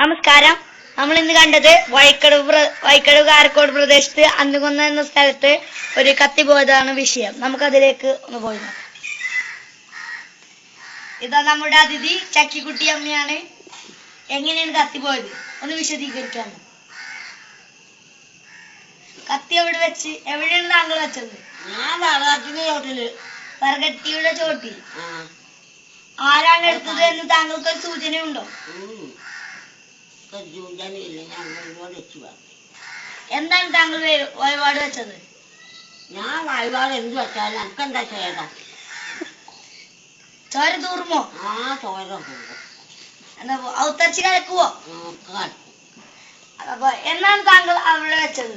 നമസ്കാരം. നമ്മൾ ഇന്ന് കണ്ടത് വൈക്കടവ് പ്ര- വൈക്കടവ് കാരക്കോട് പ്രദേശത്ത് അന്നുകൊന്ന എന്ന സ്ഥലത്ത് ഒരു കത്തി പോയതാണ് വിഷയം. നമുക്കതിലേക്ക് ഒന്ന് പോയി ഇതാ നമ്മുടെ അതിഥി ചക്കിക്കുട്ടി അമ്മയാണ്. എങ്ങനെയാണ് കത്തി പോയത് ഒന്ന് വിശദീകരിക്കാമോ? കത്തി എവിടെ വെച്ച്? എവിടെയാണ് താങ്കൾ വെച്ചത്? ഞാൻ വെള്ളത്തിന്റെ ചോട്ടിൽ. വരകട്ടിയുടെ ചോട്ടിൽ. ആരാണ് എടുത്തത് എന്ന് താങ്കൾക്ക് ഒരു സൂചനയുണ്ടോ ഞാൻ ഒരുപാട് വെച്ച് പറഞ്ഞു എന്താണ് താങ്കൾ വഴിപാട് വെച്ചത്? ഞാൻ വഴിപാട് എന്ത് വെച്ചാലും എനിക്കെന്താ ചെയ്യണം ചോര തൂർമോ ആ ചോര പോകും എന്താ ഔത്തർച്ചി കലക്കുവോ അപ്പൊ എന്നാണ് താങ്കൾ അവിടെ വെച്ചത്?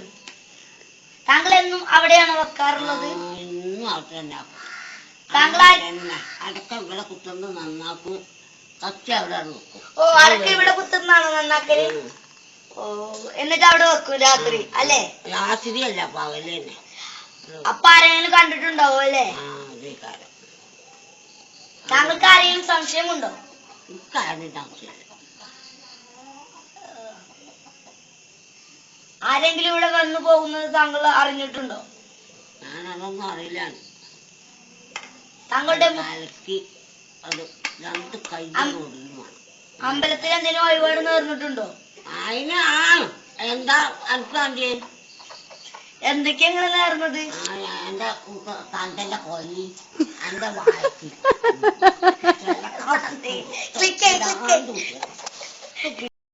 താങ്കൾ എന്നും അവിടെയാണ് വെക്കാറുള്ളത്? ഇന്നും അവിടെ തന്നെ താങ്കൾ അടക്കം ഇവിടെ കുത്തുന്നത് നന്നാക്കും. കത്തി അവിടെ വെക്കും. ഓ അതൊക്കെ ഇവിടെ കുത്തുന്നാണ് നന്നാക്കൽ? ഓ എന്നിട്ട് അവിടെ വെക്കും രാത്രി അല്ലേ? രാത്രി അല്ല പകൽ തന്നെ. അപ്പൊ ആരെങ്കിലും കണ്ടിട്ടുണ്ടാവോ അല്ലേ? താങ്കൾക്ക് ആരെങ്കിലും സംശയമുണ്ടോ ആരെങ്കിലും ഇവിടെ വന്നു പോകുന്നത് താങ്കൾ അറിഞ്ഞിട്ടുണ്ടോ? ഞാൻ അതൊന്നും അറിയില്ല താങ്കളുടെ അത് രണ്ട് കൈ അമ്പലത്തിൽ എന്തെങ്കിലും വഴിപാട് നേർന്നിട്ടുണ്ടോ അതിന്. ആ എന്താ അനക്കാണ്ടി എന്തൊക്കെയാ നിങ്ങൾ നേർന്നത്? എന്റെ തന്റെ കൊല്ലി എന്റെ വായ്ക്ക്.